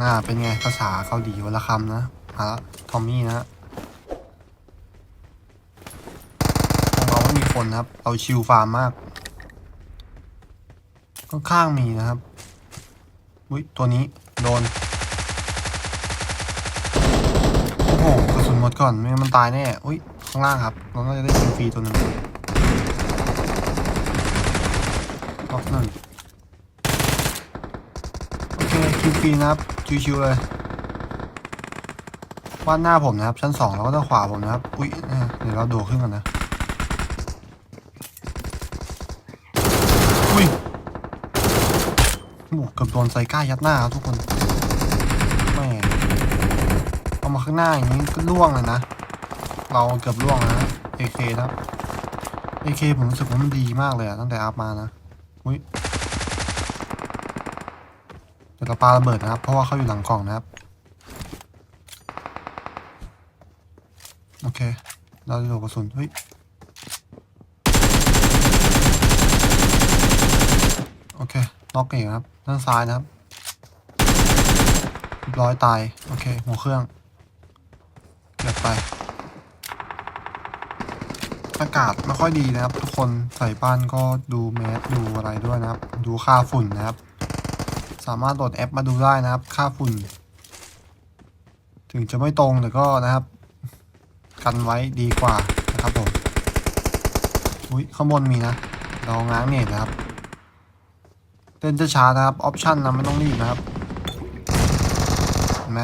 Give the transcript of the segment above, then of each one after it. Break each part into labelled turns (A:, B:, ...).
A: น่า เป็นไงภาษาเกาหลีวละคำนะมาละทอมมี่นะของเราไม่มีคนนะครับ เราชิลฟาร์มมากก็ข้างมีนะครับอุ้ยตัวนี้โดน โอ้โหกระสุนหมดก่อนไม่งั้นมันตายแน่อุ้ยข้างล่างครับ เราน่าจะได้คิวฟรีตัวหนึ่งล็อกหนึ่ง โอเคิวฟีนะครับชิวๆเลยว่าดหน้าผมนะครับ ชั้นสองแล้วก็ด้านขวาผมนะครับ อุ้ยเนี่ยเดี๋ยวเราโดดขึ้นกันนะ อุ้ยโอ้โหเกือบโดนไซก้ายัดหน้าครับทุกคนแม่เอามาข้างหน้าอย่างนี้ก็ล่วงเลยนะ เราเกือบล่วงนะ AK นะครับ AK ผมรู้สึกว่ามันดีมากเลยอะตั้งแต่อัพมานะ อุ้ย เราปาระเบิดนะครับ เพราะว่าเขาอยู่หลังกล่องนะครับ โอเค เราจะโดนกระสุน เฮ้ย โอเค น็อกเองครับด้านซ้ายนะครับเรียบร้อยตาย โอเค หัวเครื่องเก็บไป อากาศไม่ค่อยดีนะครับ ทุกคนใส่บ้านก็ดูแมสดูอะไรด้วยนะครับ ดูค่าฝุ่นนะครับ สามารถโหลดแอปมาดูได้นะครับ ค่าฝุ่น ถึงจะไม่ตรงแต่ก็นะครับ กันไว้ดีกว่านะครับผมอุ้ยข้างบนมีนะ เราง้างเน็ตนะครับเต้นจะช้านะครับ ออปชันนะไม่ต้องรีบนะครับเห็นไหม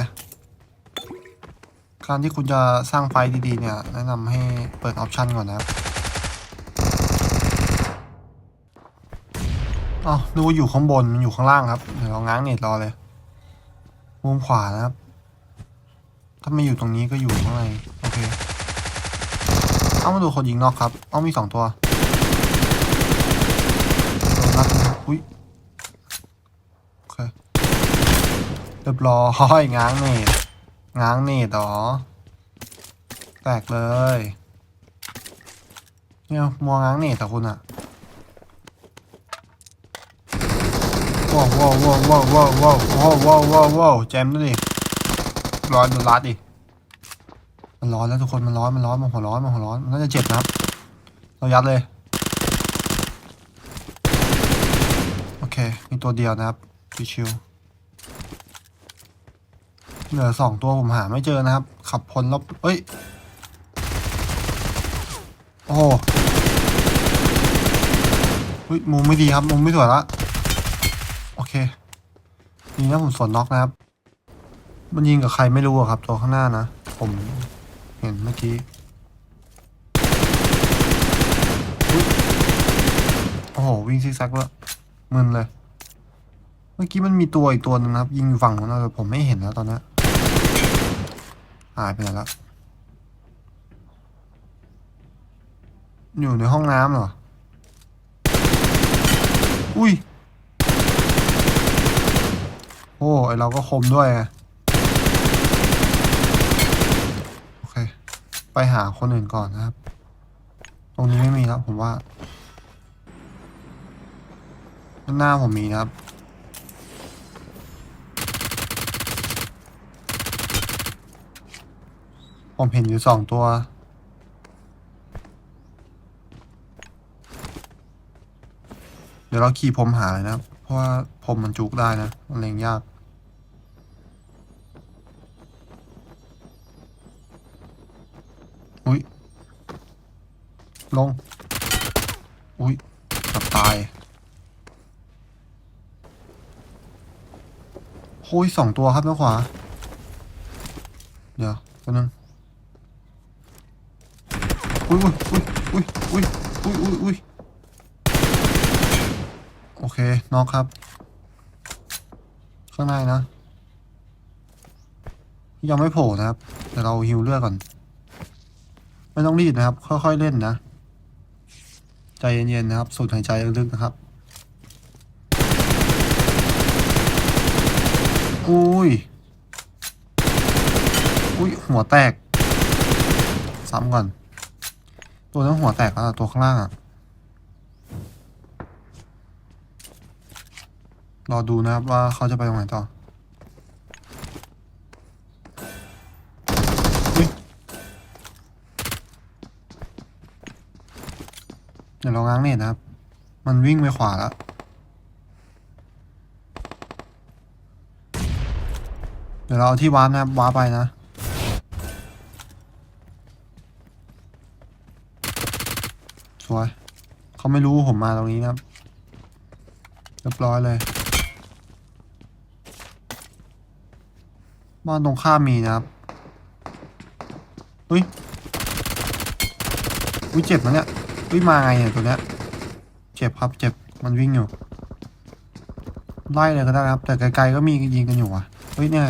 A: การที่คุณจะสร้างไฟดีๆเนี่ย แนะนำให้เปิดออปชันก่อนนะครับ อ๋อนึกว่าอยู่ข้างบน มันอยู่ข้างล่างครับ เดี๋ยวเราง้างเน็ตรอเลย มุมขวานะครับ ถ้าไม่อยู่ตรงนี้ก็อยู่ข้างใน โอเค เอามาดูคนยิงนอกครับ เอามีสองตัวโดนนัดอุ้ย โอเค เรียบร้อยง้างเน็ตง้างเน็ตหรอ แตกเลย เนี่ยมัวง้างเน็ตแต่คุณอะ ว้าวว้าวว้าวว้าวว้าวว้าวว้าวว้าวว้าวแจมด้วยดิร้อนโดนรัดดิมันร้อนแล้วทุกคนมันร้อนมันร้อนมันหัวร้อนมันหัวร้อนมันน่าจะเจ็บนะครับ เรายัดเลยโอเคมีตัวเดียวนะครับชิวๆเหลือสองตัวผมหาไม่เจอนะครับ ขับพลแล้วเอ้ยโอ้โหเฮ้ยมุมไม่ดีครับมุมไม่สวยละ โอเคนี่นะผมสวนน็อกนะครับ มันยิงกับใครไม่รู้อะครับ ตัวข้างหน้านะ ผมเห็นเมื่อกี้โอ้โห วิ่งซิกแซกแล้วมึนเลย เมื่อกี้มันมีตัวอีกตัวนึงนะครับ ยิงอยู่ฝั่งนั้นนะแต่ผมไม่เห็นแล้วตอนนี้หายไปไหนแล้วอยู่ในห้องน้ำเหรอ อุ้ย อ้ไอเราก็คมด้วยไงโอเค ไปหาคนอื่นก่อนนะครับ ตรงนี้ไม่มีแล้วผมว่าด้านหน้าผมมีนะครับ ผมเห็นอยู่สองตัว เดี๋ยวเราขี่พรมหาเลยนะครับ เพราะว่าพรมมันจุกได้นะ มันเล็งยาก อุ้ย ลง อุ้ยกับตายโอ้ยสองตัวครับด้านขวา เดี๋ยวตัวนึงอุ้ยอุ้ยอุ้ยอุ้ยอุ้ยอุ้ยอุ้ยโอเคน็อกครับ ข้างในนะ ยังไม่โผล่นะครับเดี๋ยวเราฮิวเลือดก่อน ไม่ต้องรีบนะครับ ค่อยๆเล่นนะ ใจเย็นๆนะครับ สูดหายใจลึกๆนะครับ อุ้ย อุ้ย หัวแตก ซ้ำก่อน ตัวนั้นหัวแตกแล้วตัวข้างล่างอะรอดูนะครับว่าเขาจะไปตรงไหนต่อ เดี๋ยวเราง้างเน็ตนะครับ มันวิ่งไปขวาแล้วเดี๋ยวเราเอาที่วาร์ปนะครับวาร์ปไปนะ สวย เขาไม่รู้ผมมาตรงนี้นะครับเรียบร้อยเลย บ้านตรงข้ามมีนะครับอุ้ยอุ้ยเจ็บนะเนี่ย อุ้ยมาไงเนี่ยตัวเนี้ยเจ็บครับเจ็บมันวิ่งอยู่ ไล่เลยก็ได้ครับ แต่ไกลๆก็มียิงกันอยู่อะเฮ้ยเนี่ย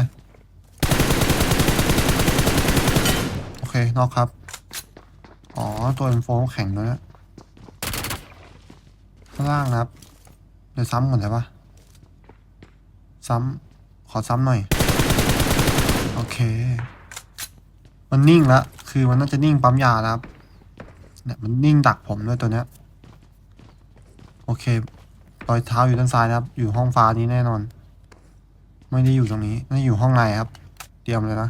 A: โอเคนอกครับ อ๋อ ตัวเอ็มโฟแข็งเลยนะข้างล่างนะครับ เดี๋ยวซ้ำก่อนได้ปะซ้ำขอซ้ำหน่อย โอเค มันนิ่งละ คือมันน่าจะนิ่งปั๊มยาแล้วครับ เนี่ยมันนิ่งดักผมด้วยตัวเนี้ย โอเครอยเท้าอยู่ด้านซ้ายนะครับ อยู่ห้องฟ้านี้แน่นอน ไม่ได้อยู่ตรงนี้น่าอยู่ห้องในครับ เตรียมเลยนะ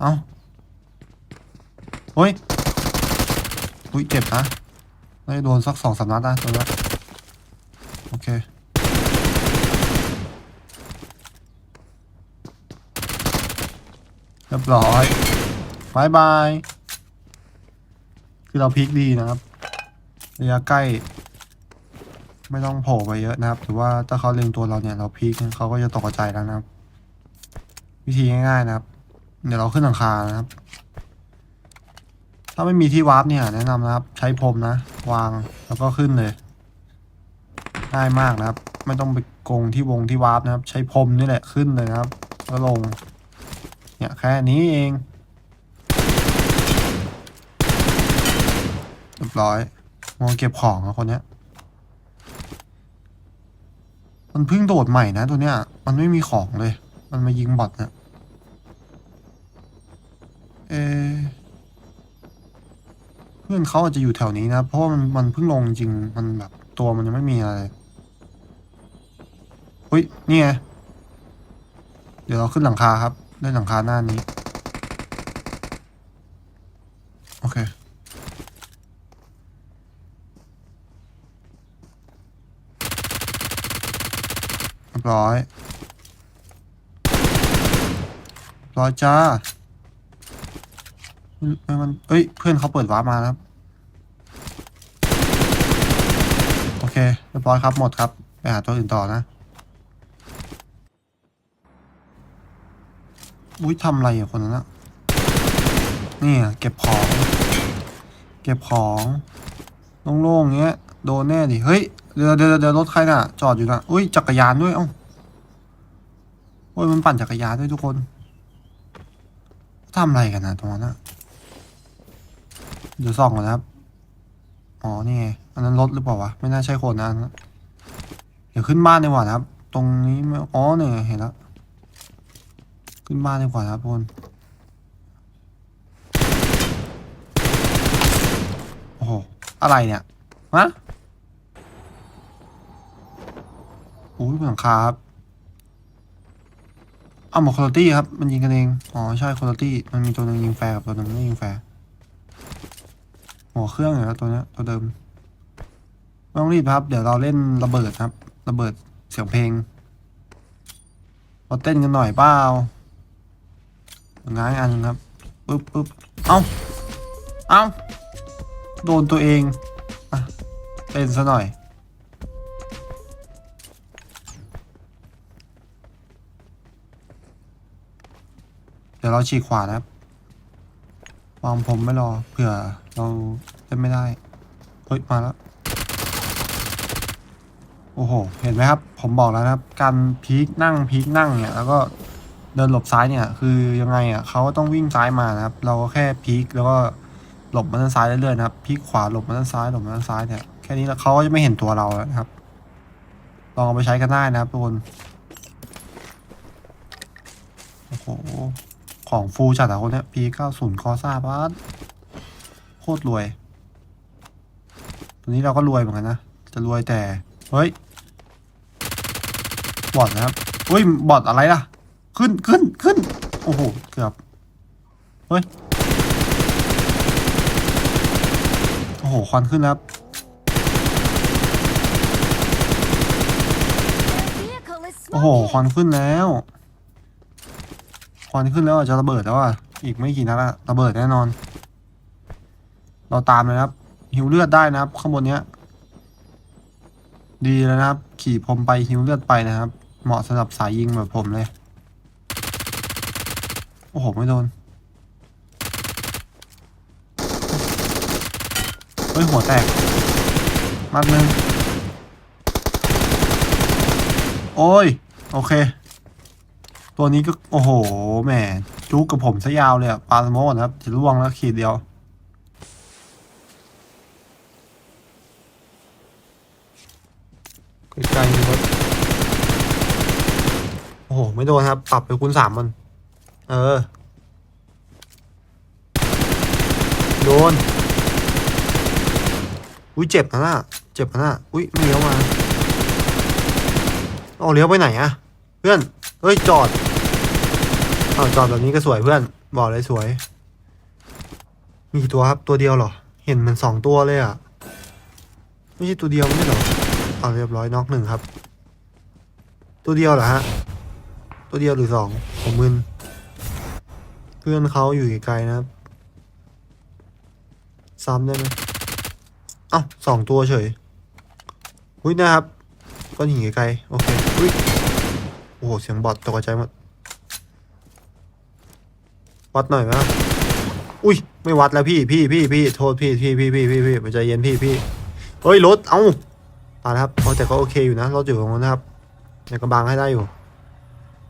A: เอ้าเฮ้ยอุ้ยเจ็บนะน่าจะโดนสักสองสามนัดนะตัวนี้โอเคเรียบร้อยบายบาย คือเราพลิกดีนะครับระยะใกล้ ไม่ต้องโผล่ไปเยอะนะครับถือว่าถ้าเขาเล็งตัวเราเนี่ยเราพลิกเขาก็จะตกใจแล้วนะครับ วิธีง่ายๆนะครับ เดี๋ยวเราขึ้นหลังคานะครับ ถ้าไม่มีที่วาร์ปเนี่ย แนะนำนะครับ ใช้พรมนะ วางแล้วก็ขึ้นเลยง่ายมากนะครับ ไม่ต้องไปโกงที่วงที่วาร์ปนะครับ ใช้พรมนี่แหละขึ้นเลยนะครับแล้วลง เนี่ยแค่นี้เอง รียบร้อยมองเก็บของอะคนเนี้ย มันเพิ่งโดดใหม่นะตัวเนี้ย มันไม่มีของเลย มันมายิงบอทเนี่ยเอเพื่อนเขาอาจจะอยู่แถวนี้นะ เพราะว่ามันมันเพิ่งลงจริง มันแบบตัวมันยังไม่มีอะไรเฮ้ย นี่ไง เดี๋ยวเราขึ้นหลังคาครับเล่นหลังคาหน้านี้ โอเค เร้อยร้อยจ้าเอ้ยมันเอ้ย เพื่อนเขาเปิดวาร์ปมาครับ โอเคเรียบร้อยครับหมดครับ ไปหาตัวอื่นต่อนะ อุ้ยทำอะไรอะคนนั้นอะนี่อะเก็บของ เก็บของ โล่งๆเงี้ย โดนแน่ดิ เฮ้ย เดี๋ยวเดี๋ยวเดี๋ยวรถใครน่ะ จอดอยู่นะอุ้ยจักรยานด้วยเอ้าโอ้ยมันปั่นจักรยานด้วยทุกคนทำอะไรกันนะตรงนั้นอะเดี๋ยวส่องก่อนนะครับ อ๋อ นี่ไง อันนั้นรถหรือเปล่าวะ ไม่น่าใช่คนนะนนั้นเดี๋ยวขึ้นบ้านดีกว่านะครับ ตรงนี้ไม่อ๋อเนี่ยเห็นแล้ว ขึ้นบ้านดีกว่านะครับทุกคน โอ้โห อะไรเนี่ย ฮะโอ้ยหลังคาครับเอาหมดคุณตี้ครับ มันยิงกันเอง อ๋อ ใช่คุณตี้มันมีตัวหนึ่งยิงแฟร์กับตัวหนึ่งไม่ยิงแฟร์หัวเครื่องอยู่แล้วตัวนี้ตัวเดิมไม่ต้องรีบครับ เดี๋ยวเราเล่นระเบิดครับ ระเบิดเสียงเพลงเราเต้นกันหน่อยเปล่าง้างอันหนึ่งครับปึ๊บปึ๊บเอ้าเอ้าโดนตัวเองอะเต้นซะหน่อย ดี๋ยวเราฉีกขวานะครับวางผมไม่รอเผื่อเราเล่นไม่ได้เฮ้ยมาแล้วโอ้โห เห็นไหมครับ ผมบอกแล้วนะครับ การพีคนั่งพีคนั่งเนี่ย แล้วก็เดินหลบซ้ายเนี่ย คือยังไงอะเขาก็ต้องวิ่งซ้ายมานะครับ เราก็แค่พลิกแล้วก็หลบมาด้านซ้ายเรื่อยๆนะครับพลิกขวาหลบมาด้านซ้ายหลบมาด้านซ้ายเนี่ย แค่นี้แล้วเขาก็จะไม่เห็นตัวเราแล้วนะครับ ลองเอาไปใช้กันได้นะครับทุกคน โอ้โห ของฟูจัดอะคนเนี้ย P90 คอซ่าบ้านโคตรรวยตัวนี้เราก็รวยเหมือนกันนะ จะรวยแต่ เฮ้ย บอดนะครับเฮ้ย บอดอะไรล่ะ ขึ้นขึ้นขึ้น โอ้โห เกือบ เฮ้ย โอ้โห ควันขึ้นแล้วโอ้โห ควันขึ้นแล้ว ควันขึ้นแล้วจะระเบิดแล้วอะ อีกไม่กี่นัดระเบิดแน่นอน เราตามเลยครับ หิวเลือดได้นะครับ ข้างบนเนี้ย ดีแล้วนะครับ ขี่พรมไปหิวเลือดไปนะครับ เหมาะสำหรับสายยิงแบบผมเลย โอ้โห ไม่โดน เฮ้ย หัวแตก มัดหนึ่งโอ้ย โอเค ตัวนี้ก็โอ้โหแหมจุกกับผมซะยาวเลยอะปลาสโมกนะครับ จะล่วงแล้วขีดเดียว ใกล้ๆมีรถโอ้โห ไม่โดนครับ ปรับไปคูณสามมัน เออ โดน อุ้ยเจ็บนะน่ะเจ็บนะน่ะอุ้ยไม่เลี้ยวมาเอาเลี้ยวไปไหนอะเพื่อน เฮ้ยจอดอาจอดแบบนี้ก็สวยเพื่อน บอกเลยสวย มีกี่ตัวครับตัวเดียวเหรอ เห็นเหมันสองตัวเลยอะไม่ใช่ตัวเดียวไม่ใช่เหรอเอาเรียบร้อยน็อกหนึ่งครับ ตัวเดียวเหรอฮะ ตัวเดียวหรือสองผมมึนเพื่อนเขาอยู่ไกลๆนะครับ ซ้ำได้ไหมอ้าสองตัวเฉยอุ้ยนะครับก้อนหินไกลๆโอเคอุ้ย อ้โห เสียงบอดตกใจหมด วัดหน่อยไหมอุ้ย ไม่วัดแล้วพี่ พี่พี่พี่โทษพี่พี่พี่พี่พี่พี่ใจเย็นพี่พี่เฮ้ยรถ เอ้าตายครับเอาแต่ก็โอเคอยู่นะ รถอยู่ตรงนั้นนะครับยังกระบังให้ได้อยู่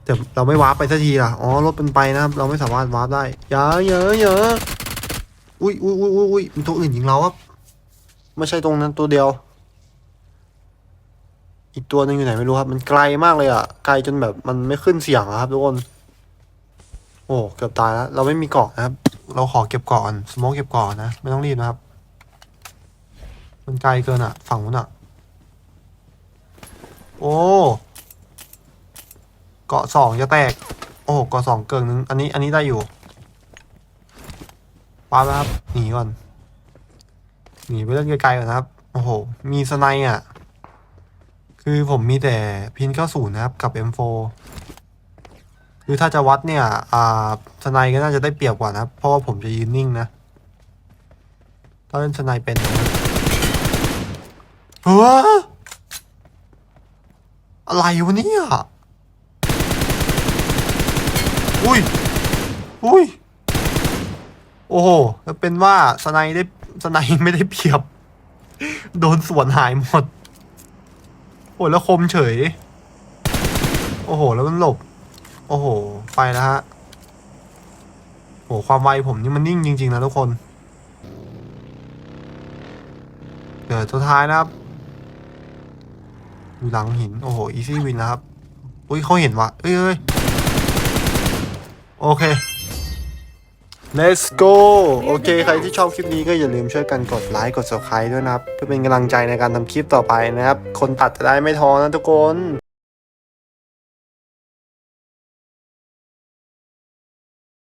A: แต่เราไม่วาร์ปไปสักทีล่ะ อ๋อ รถเป็นไปนะครับ เราไม่สามารถวาร์ปได้อย่าอย่าอย่าอุ้ยอุ้ยอุ้ยอุ้ยอุ้ยมีตัวอื่นยิงเราครับ ไม่ใช่ตรงนั้นตัวเดียว อีกตัวหนึงอยู่ไหนไม่รู้ครับ มันไกลมากเลยอะ ไกลจนแบบมันไม่ขึ้นเสียงอะครับทุกคน โอ้เกือบตายแล้ว เราไม่มีเกาะนะครับ เราขอเก็บเกาะก่อนสโมกเก็บเกาะนะ ไม่ต้องรีบนะครับ มันไกลเกินอะ ฝั่งนู้นอะ โอ้ เกาะสองจะแตก โอ้เกาะสองเกินนึง อันนี้ อันนี้ได้อยู่ปาแล้วครับ หนีก่อน หนีไปเล่นไกลๆก่อนนะครับ โอ้โห มีสไนอะ คือผมมีแต่พิน90นะครับกับ M4 คือถ้าจะวัดเนี่ยอ่าสไนก็น่าจะได้เปรียบกว่านะเพราะว่าผมจะยืนนิ่งนะถ้าเล่นสไนเป็นเฮ้ออะไรวะเนี่ยอุ้ยอุ้ยโอ้โหแล้วเป็นว่าสไนได้สไนไม่ได้เปรียบ โดนสวนหายหมด โอ้แล้วคมเฉย โอ้โห แล้วมันหลบ โอ้โห ไปแล้วฮะโอ้ความไวผมนี่มันนิ่งจริง ๆ นะทุกคนเดี๋ยวตัวท้ายนะครับอยู่หลังหิน โอ้โห อีซี่วินนะครับ อุ้ยเขาเห็นวะเอ้ยเอ้ยโอเค let's go โอเค ใครที่ชอบคลิปนี้ก็อย่าลืมช่วยกันกดไลค์กด subscribe ด้วยนะครับ เพื่อเป็นกำลังใจในการทำคลิปต่อไปนะครับ คนตัดจะได้ไม่ท้อนะทุกคน